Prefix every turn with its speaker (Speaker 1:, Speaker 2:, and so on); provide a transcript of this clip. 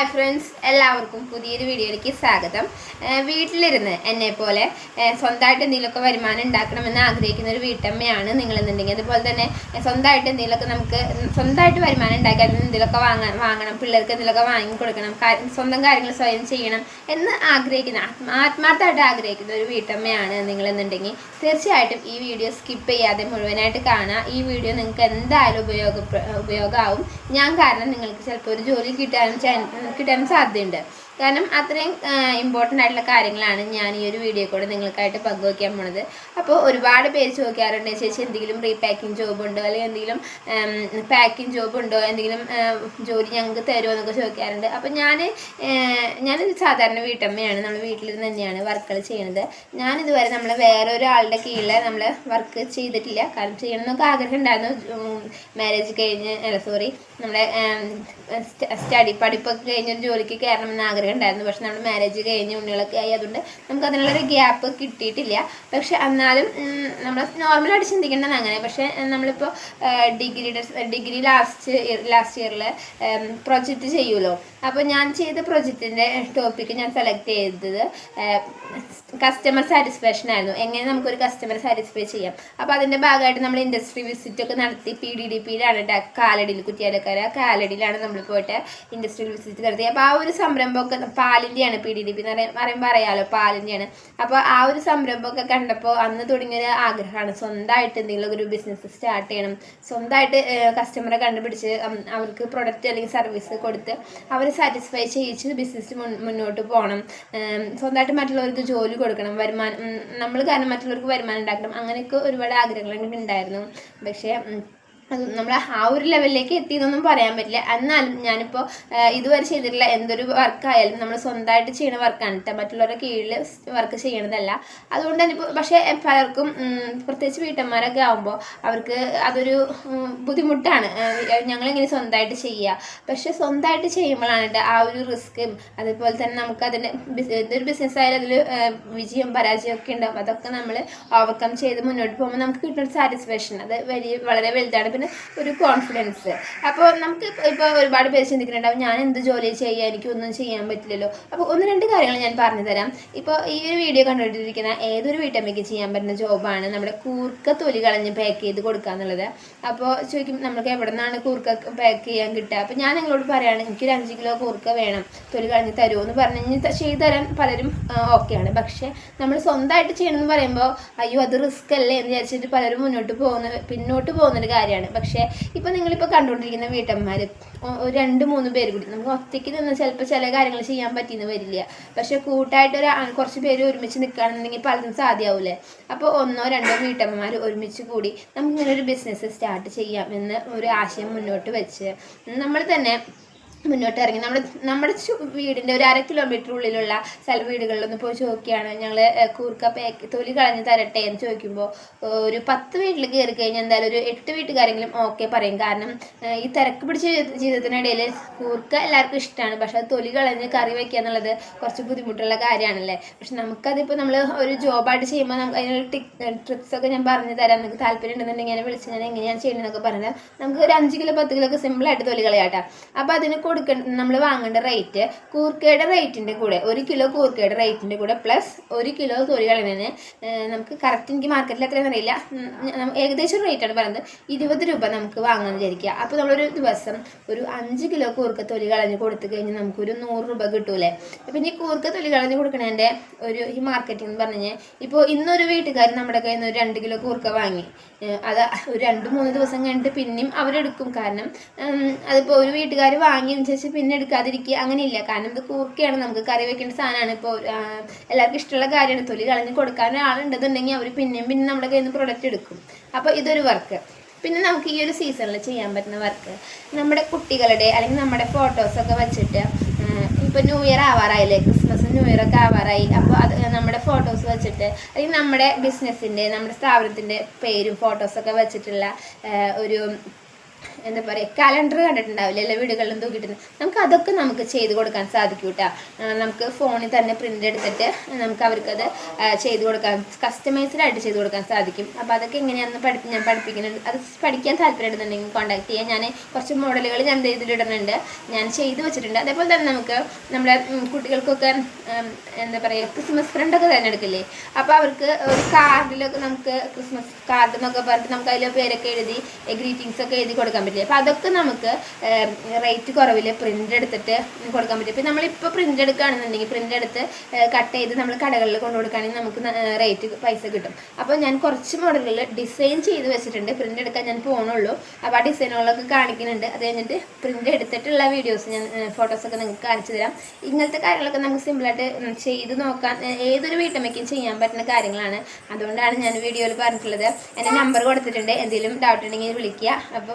Speaker 1: Hi friends എല്ലാവർക്കും പുതിയൊരു വീഡിയോയിലേക്ക് സ്വാഗതം. വീട്ടിലിരുന്ന് എന്നെ പോലെ സ്വന്തമായിട്ട് എന്തെങ്കിലുമൊക്കെ വരുമാനം ഉണ്ടാക്കണമെന്ന് ആഗ്രഹിക്കുന്ന ഒരു വീട്ടമ്മയാണ് നിങ്ങളെന്നുണ്ടെങ്കിൽ. അതുപോലെ തന്നെ സ്വന്തമായിട്ട് എന്തെങ്കിലുമൊക്കെ നമുക്ക് സ്വന്തമായിട്ട് വരുമാനം ഉണ്ടാക്കി എന്തെങ്കിലുമൊക്കെ വാങ്ങാൻ വാങ്ങണം പിള്ളേർക്ക് എന്തെങ്കിലുമൊക്കെ വാങ്ങി കൊടുക്കണം സ്വന്തം കാര്യങ്ങൾ സ്വയം ചെയ്യണം എന്ന് ആഗ്രഹിക്കുന്ന ആത്മ- ആത്മാർത്ഥമായിട്ട് ആഗ്രഹിക്കുന്ന ഒരു വീട്ടമ്മയാണ് നിങ്ങളെന്നുണ്ടെങ്കിൽ. തീർച്ചയായിട്ടും ഈ വീഡിയോ സ്കിപ്പ് ചെയ്യാതെ മുഴുവനായിട്ട് കാണുക. ഈ വീഡിയോ നിങ്ങൾക്ക് എന്തായാലും ഉപയോഗ ഉപയോഗമാവും. ഞാൻ കാരണം നിങ്ങൾക്ക് ചിലപ്പോൾ ഒരു ജോലി കിട്ടാനും കിട്ടാനും സാധ്യതയുണ്ട്. കാരണം അത്രയും ഇമ്പോർട്ടന്റ് ആയിട്ടുള്ള കാര്യങ്ങളാണ് ഞാൻ ഈ ഒരു വീഡിയോ കൂടെ നിങ്ങൾക്കായിട്ട് പങ്കുവയ്ക്കാൻ പോണത്. അപ്പോൾ ഒരുപാട് പേര് ചോദിക്കാറുണ്ട് ചേച്ചി എന്തെങ്കിലും റീപാക്കിംഗ് ജോബ് ഉണ്ടോ? അല്ലെങ്കിൽ എന്തെങ്കിലും പാക്കിംഗ് ജോബ് ഉണ്ടോ? എന്തെങ്കിലും ജോലി ഞങ്ങൾക്ക് തരുമോ? എന്നൊക്കെ ചോദിക്കാറുണ്ട്. അപ്പോൾ ഞാൻ ഞാനൊരു സാധാരണ വീട്ടമ്മയാണ്. നമ്മൾ വീട്ടിലിരുന്ന് തന്നെയാണ് വർക്കുകൾ ചെയ്യുന്നത് ഞാൻ ഇതുവരെ നമ്മൾ വേറെ ഒരാളുടെ കീഴിൽ നമ്മൾ വർക്ക് ചെയ്തിട്ടില്ല. കാരണം ചെയ്യണം എന്നൊക്കെ ആഗ്രഹം ഉണ്ടായിരുന്നു മാരേജ് കഴിഞ്ഞ് അല്ല സോറി നമ്മുടെ സ്റ്റഡി പഠിപ്പൊക്കെ കഴിഞ്ഞൊരു ജോലിക്ക് കയറണമെന്ന് ആഗ്രഹം ഉണ്ടായിരുന്നു. പക്ഷെ നമ്മുടെ മാരേജ് കഴിഞ്ഞ് ഉണ്ണികളൊക്കെ ആയി. അതുകൊണ്ട് നമുക്ക് അതിനുള്ളൊരു ഗ്യാപ്പ് കിട്ടിയിട്ടില്ല. പക്ഷെ എന്നാലും നമ്മൾ നോർമലായിട്ട് ചിന്തിക്കേണ്ടത് അങ്ങനെ. പക്ഷെ നമ്മളിപ്പോൾ ഡിഗ്രിയുടെ ഡിഗ്രി ലാസ്റ്റ് ഇയർ ലാസ്റ്റ് ഇയറിൽ പ്രൊജക്റ്റ് ചെയ്യുമല്ലോ അപ്പോൾ ഞാൻ ചെയ്ത പ്രൊജക്റ്റിന്റെ ടോപ്പിക്ക് ഞാൻ സെലക്ട് ചെയ്തത് കസ്റ്റമർ സാറ്റിസ്ഫാക്ഷൻ ആയിരുന്നു. എങ്ങനെ നമുക്കൊരു കസ്റ്റമർ സാറ്റിസ്ഫൈ ചെയ്യാം. അപ്പോൾ അതിന്റെ ഭാഗമായിട്ട് നമ്മൾ ഇൻഡസ്ട്രി വിസിറ്റ് ഒക്കെ നടത്തി പി ഡി ഡി പിയിലാണ് കാലടിയിൽ കുറ്റിയാലക്കര കാലടിയിലാണ് നമ്മൾ പോയിട്ട് ഇൻഡസ്ട്രിയൽ വിസിറ്റ് നടത്തി അപ്പോൾ ആ ഒരു സംരംഭമൊക്കെ പാലിന്റെയാണ് പി ഡി ഡി പി എന്ന് പറയുമ്പോൾ അറിയാലോ പാലിന്റെയാണ് അപ്പോൾ ആ ഒരു സംരംഭമൊക്കെ കണ്ടപ്പോൾ അന്ന് തുടങ്ങിയൊരു ആഗ്രഹമാണ് സ്വന്തമായിട്ട് എന്തെങ്കിലും ഒരു ബിസിനസ് സ്റ്റാർട്ട് ചെയ്യണം. സ്വന്തമായിട്ട് കസ്റ്റമറെ കണ്ടുപിടിച്ച് അവർക്ക് പ്രൊഡക്റ്റ് അല്ലെങ്കിൽ സർവീസ് കൊടുത്ത് അവരെ സാറ്റിസ്ഫൈ ചെയ്യിച്ച് ബിസിനസ് മുന്നോട്ട് പോകണം. സ്വന്തമായിട്ട് മറ്റുള്ളവർക്ക് ജോലി കൊടുക്കണം. വരുമാനം നമ്മൾ കാരണം മറ്റുള്ളവർക്ക് വരുമാനം ഉണ്ടാക്കണം. അങ്ങനെയൊക്കെ ഒരുപാട് ആഗ്രഹങ്ങൾ ഉണ്ടായിരുന്നു. പക്ഷേ അത് നമ്മൾ ആ ഒരു ലെവലിലേക്ക് എത്തിയെന്നൊന്നും പറയാൻ പറ്റില്ല. എന്നാലും ഞാനിപ്പോൾ ഇതുവരെ ചെയ്തിട്ടുള്ള എന്തൊരു വർക്കായാലും നമ്മൾ സ്വന്തമായിട്ട് ചെയ്യുന്ന വർക്കാണ് കേട്ടോ മറ്റുള്ളവരുടെ കീഴിൽ വർക്ക് ചെയ്യണതല്ല. അതുകൊണ്ട് തന്നെ ഇപ്പോൾ പക്ഷേ പലർക്കും പ്രത്യേകിച്ച് വീട്ടമ്മമാരൊക്കെ ആകുമ്പോൾ അവർക്ക് അതൊരു ബുദ്ധിമുട്ടാണ്. ഞങ്ങളിങ്ങനെ സ്വന്തമായിട്ട് ചെയ്യുക പക്ഷേ സ്വന്തമായിട്ട് ചെയ്യുമ്പോഴാണ് കേട്ടോ ആ ഒരു റിസ്ക്കും. അതുപോലെ തന്നെ നമുക്ക് അതിന്റെ ബിസിനസ് ആയാലും അതിൽ വിജയം പരാജയം ഒക്കെ ഉണ്ടാവും. അതൊക്കെ നമ്മൾ ഓവർകം ചെയ്ത് മുന്നോട്ട് പോകുമ്പോൾ നമുക്ക് കിട്ടുന്ന സാറ്റിസ്ഫാക്ഷൻ അത് വലിയ വളരെ വലുതാണ്. പിന്നെ ഒരു കോൺഫിഡൻസ് അപ്പോൾ നമുക്ക് ഇപ്പോൾ ഒരുപാട് പേര് ചിന്തിക്കുന്നുണ്ടാവും ഞാൻ എന്ത് ജോലി ചെയ്യുക എനിക്കൊന്നും ചെയ്യാൻ പറ്റില്ലല്ലോ. അപ്പോൾ ഒന്ന് രണ്ട് കാര്യങ്ങൾ ഞാൻ പറഞ്ഞു തരാം. ഇപ്പോൾ ഈ ഒരു വീഡിയോ കണ്ടുകൊണ്ടിരിക്കുന്ന ഏതൊരു വീട്ടമ്മയ്ക്ക് ചെയ്യാൻ പറ്റുന്ന ജോബാണ് നമ്മുടെ കൂർക്ക തൊലി കളഞ്ഞ് പാക്ക് ചെയ്ത് കൊടുക്കുക എന്നുള്ളത്. അപ്പോൾ ചോദിക്കും നമുക്ക് എവിടെ നിന്നാണ് കൂർക്ക പാക്ക് ചെയ്യാൻ കിട്ടുക? അപ്പോൾ ഞാൻ നിങ്ങളോട് പറയുകയാണ് എനിക്കൊരു അഞ്ച് കിലോ കൂർക്ക വേണം. തൊലി കളഞ്ഞ് തരുമോ എന്ന് പറഞ്ഞു കഴിഞ്ഞാൽ ചെയ്തു തരാൻ പലരും ഓക്കെയാണ് പക്ഷേ നമ്മൾ സ്വന്തമായിട്ട് ചെയ്യണമെന്ന് പറയുമ്പോൾ അയ്യോ അത് റിസ്ക് അല്ലേ? എന്ന് വിചാരിച്ചിട്ട് പലരും മുന്നോട്ട് പോകുന്ന പിന്നോട്ട് പോകുന്നൊരു കാര്യമാണ്. പക്ഷേ ഇപ്പോൾ നിങ്ങളിപ്പോൾ കണ്ടുകൊണ്ടിരിക്കുന്ന വീട്ടമ്മമാർ രണ്ട് മൂന്ന് പേര് കൂടി നമുക്ക് ഒറ്റയ്ക്ക് നിന്ന് ചിലപ്പോൾ ചില കാര്യങ്ങൾ ചെയ്യാൻ പറ്റിയെന്ന് വരില്ല. പക്ഷേ കൂട്ടായിട്ട് ഒരു കുറച്ച് പേര് ഒരുമിച്ച് നിൽക്കുകയാണെന്നുണ്ടെങ്കിൽ പലതും സാധ്യമാവില്ലേ അപ്പോൾ ഒന്നോ രണ്ടോ വീട്ടമ്മമാർ ഒരുമിച്ച് കൂടി നമുക്ക് ഇങ്ങനെ ഒരു ബിസിനസ് സ്റ്റാർട്ട് ചെയ്യാം എന്ന് ഒരു ആശയം മുന്നോട്ട് വെച്ച്. നമ്മൾ തന്നെ മുന്നോട്ട് ഇറങ്ങി നമ്മുടെ നമ്മുടെ വീടിന്റെ ഒരു അര കിലോമീറ്റർ ഉള്ളിലുള്ള സ്ഥല വീടുകളിലൊന്ന് പോയി ചോദിക്കുകയാണ്. ഞങ്ങൾ കൂർക്ക പാക്ക് തൊലി കളഞ്ഞ് തരട്ടെ എന്ന് ചോദിക്കുമ്പോൾ ഒരു പത്ത് വീട്ടിൽ കയറി കഴിഞ്ഞാൽ എന്തായാലും ഒരു എട്ട് വീട്ടുകാരെങ്കിലും ഓക്കെ പറയും. കാരണം ഈ തിരക്ക് പിടിച്ച ജീവിത- ജീവിതത്തിനിടയിൽ കൂർക്ക എല്ലാവർക്കും ഇഷ്ടമാണ് പക്ഷെ അത് തൊലി കളഞ്ഞ് കറി വയ്ക്കുക എന്നുള്ളത് കുറച്ച് ബുദ്ധിമുട്ടുള്ള കാര്യമാണല്ലേ? പക്ഷെ നമുക്കതിപ്പോൾ നമ്മൾ ഒരു ജോബായിട്ട് ചെയ്യുമ്പോൾ നമുക്ക് അതിനൊരു ടിക് ട്രിക്സ് ഒക്കെ ഞാൻ പറഞ്ഞു തരാം. നിങ്ങൾക്ക് താല്പര്യം ഉണ്ടെന്നുണ്ടെങ്കിൽ എന്നെ വിളിച്ച് ഞാൻ എങ്ങനെയാണ് ചെയ്യണമെന്നൊക്കെ പറഞ്ഞാൽ നമുക്ക് ഒരു അഞ്ച് കിലോ പത്ത് കിലോ ഒക്കെ സിമ്പിളായിട്ട് തൊലി കളയാട്ടാ അപ്പോൾ അതിന് കൊടുക്കേണ്ട നമ്മൾ വാങ്ങേണ്ട റേറ്റ് കൂർക്കയുടെ റേറ്റിന്റെ കൂടെ ഒരു കിലോ കൂർക്കയുടെ റേറ്റിന്റെ കൂടെ പ്ലസ് ഒരു കിലോ തൊലി കളയുന്നതിന് നമുക്ക് കറക്റ്റ് എനിക്ക് മാർക്കറ്റിൽ എത്രയാണെന്ന് അറിയില്ല. ഏകദേശം റേറ്റാണ് പറയുന്നത്. ഇരുപത് രൂപ നമുക്ക് വാങ്ങാൻ വിചാരിക്കുക. അപ്പോൾ നമ്മളൊരു ദിവസം ഒരു അഞ്ച് കിലോ കൂർക്ക തൊലി കളഞ്ഞ് കൊടുത്തു കഴിഞ്ഞാൽ നമുക്കൊരു നൂറ് രൂപ കിട്ടൂലേ അപ്പം ഈ കൂർക്ക തൊലി കളഞ്ഞ് കൊടുക്കണതിന്റെ ഒരു ഈ മാർക്കറ്റിംഗ് എന്ന് പറഞ്ഞു കഴിഞ്ഞാൽ ഇപ്പോൾ ഇന്നൊരു വീട്ടുകാർ നമ്മുടെ കയ്യിൽ നിന്ന് ഒരു രണ്ട് കിലോ കൂർക്ക വാങ്ങി. അത് ഒരു രണ്ട് മൂന്ന് ദിവസം കഴിഞ്ഞിട്ട് പിന്നെയും അവരെടുക്കും. കാരണം അതിപ്പോൾ ഒരു വീട്ടുകാർ വാങ്ങിയതിന് ശേഷം പിന്നെ എടുക്കാതിരിക്കുക അങ്ങനെയില്ല. കാരണം ഇത് കൂർക്കയാണ് നമുക്ക് കറി വെക്കേണ്ട സാധനമാണ്. ഇപ്പോൾ എല്ലാവർക്കും ഇഷ്ടമുള്ള കാര്യമാണ്. തൊലി കളഞ്ഞ് കൊടുക്കാൻ ആളുണ്ടെന്നുണ്ടെങ്കിൽ അവർ പിന്നെയും പിന്നെ നമ്മുടെ കയ്യിൽ നിന്ന് പ്രൊഡക്റ്റ് എടുക്കും. അപ്പോൾ ഇതൊരു വർക്ക് പിന്നെ നമുക്ക് ഈ ഒരു സീസണിൽ ചെയ്യാൻ പറ്റുന്ന വർക്ക് നമ്മുടെ കുട്ടികളുടെ അല്ലെങ്കിൽ നമ്മുടെ ഫോട്ടോസൊക്കെ വെച്ചിട്ട് ഇപ്പോൾ ന്യൂ ഇയർ ആവാറായില്ലേ? ക്രിസ്മസ് ന്യൂ ഇയർ ഒക്കെ ആവാറായി. അപ്പോൾ അത് നമ്മുടെ ഫോട്ടോസ് വെച്ചിട്ട് അല്ലെങ്കിൽ നമ്മുടെ ബിസിനസ്സിന്റെ നമ്മുടെ സ്ഥാപനത്തിന്റെ പേരും ഫോട്ടോസൊക്കെ വെച്ചിട്ടുള്ള ഒരു എന്താ പറയുക കലണ്ടർ കണ്ടിട്ടുണ്ടാവില്ല എല്ലാ വീടുകളിലും തൂക്കിയിട്ടുണ്ട് നമുക്ക് അതൊക്കെ നമുക്ക് ചെയ്ത് കൊടുക്കാൻ സാധിക്കും കേട്ടോ നമുക്ക് ഫോണിൽ തന്നെ പ്രിന്റ് എടുത്തിട്ട് നമുക്ക് അവർക്കത് ചെയ്ത് കൊടുക്കാൻ കസ്റ്റമൈസ്ഡായിട്ട് ചെയ്ത് കൊടുക്കാൻ സാധിക്കും. അപ്പോൾ അതൊക്കെ എങ്ങനെയാണെന്ന് പഠി ഞാൻ പഠിപ്പിക്കുന്നുണ്ട്. അത് പഠിക്കാൻ താല്പര്യമുണ്ടെന്നുണ്ടെങ്കിൽ കോൺടാക്ട് ചെയ്യാം. ഞാൻ കുറച്ച് മോഡലുകൾ ഞാൻ ഇതിലിടുന്നുണ്ട്. ഞാൻ ചെയ്ത് വെച്ചിട്ടുണ്ട്. അതേപോലെ തന്നെ നമുക്ക് നമ്മുടെ കുട്ടികൾക്കൊക്കെ എന്താ പറയുക ക്രിസ്മസ് ഫ്രണ്ടൊക്കെ തിരഞ്ഞെടുക്കില്ലേ? അപ്പോൾ അവർക്ക് ഒരു കാർഡിലൊക്കെ നമുക്ക് ക്രിസ്മസ് കാർഡ് എന്നൊക്കെ പറഞ്ഞിട്ട് നമുക്ക് അതിൽ പേരൊക്കെ എഴുതി ഗ്രീറ്റിങ്സ് ഒക്കെ എഴുതി കൊടുക്കാൻ പറ്റില്ല. അപ്പോൾ അതൊക്കെ നമുക്ക് റേറ്റ് കുറവിൽ പ്രിന്റ് എടുത്തിട്ട് കൊടുക്കാൻ പറ്റും. ഇപ്പം നമ്മളിപ്പോൾ പ്രിന്റ് എടുക്കുകയാണെന്നുണ്ടെങ്കിൽ പ്രിന്റ് എടുത്ത് കട്ട് ചെയ്ത് നമ്മൾ കടകളിൽ കൊണ്ടു കൊടുക്കുകയാണെങ്കിൽ നമുക്ക് റേറ്റ് പൈസ കിട്ടും. അപ്പോൾ ഞാൻ കുറച്ച് മോഡലുകൾ ഡിസൈൻ ചെയ്ത് വെച്ചിട്ടുണ്ട്. പ്രിന്റ് എടുക്കാൻ ഞാൻ പോകണുള്ളൂ അപ്പോൾ ആ ഡിസൈനുകളൊക്കെ കാണിക്കുന്നുണ്ട്. അത് കഴിഞ്ഞിട്ട് പ്രിന്റ് എടുത്തിട്ടുള്ള വീഡിയോസ് ഞാൻ ഫോട്ടോസൊക്കെ നിങ്ങൾക്ക് കാണിച്ചു തരാം. ഇങ്ങനത്തെ കാര്യങ്ങളൊക്കെ നമുക്ക് സിമ്പിളായിട്ട് ചെയ്ത് നോക്കാൻ ഏതൊരു വീട്ടമ്മയ്ക്കും ചെയ്യാൻ പറ്റുന്ന കാര്യങ്ങളാണ്. അതുകൊണ്ടാണ് ഞാൻ വീഡിയോയിൽ പറഞ്ഞിട്ടുള്ളത്. എന്റെ നമ്പർ കൊടുത്തിട്ടുണ്ട്. എന്തെങ്കിലും ഡൗട്ട് ഉണ്ടെങ്കിൽ വിളിക്കുക. അപ്പോൾ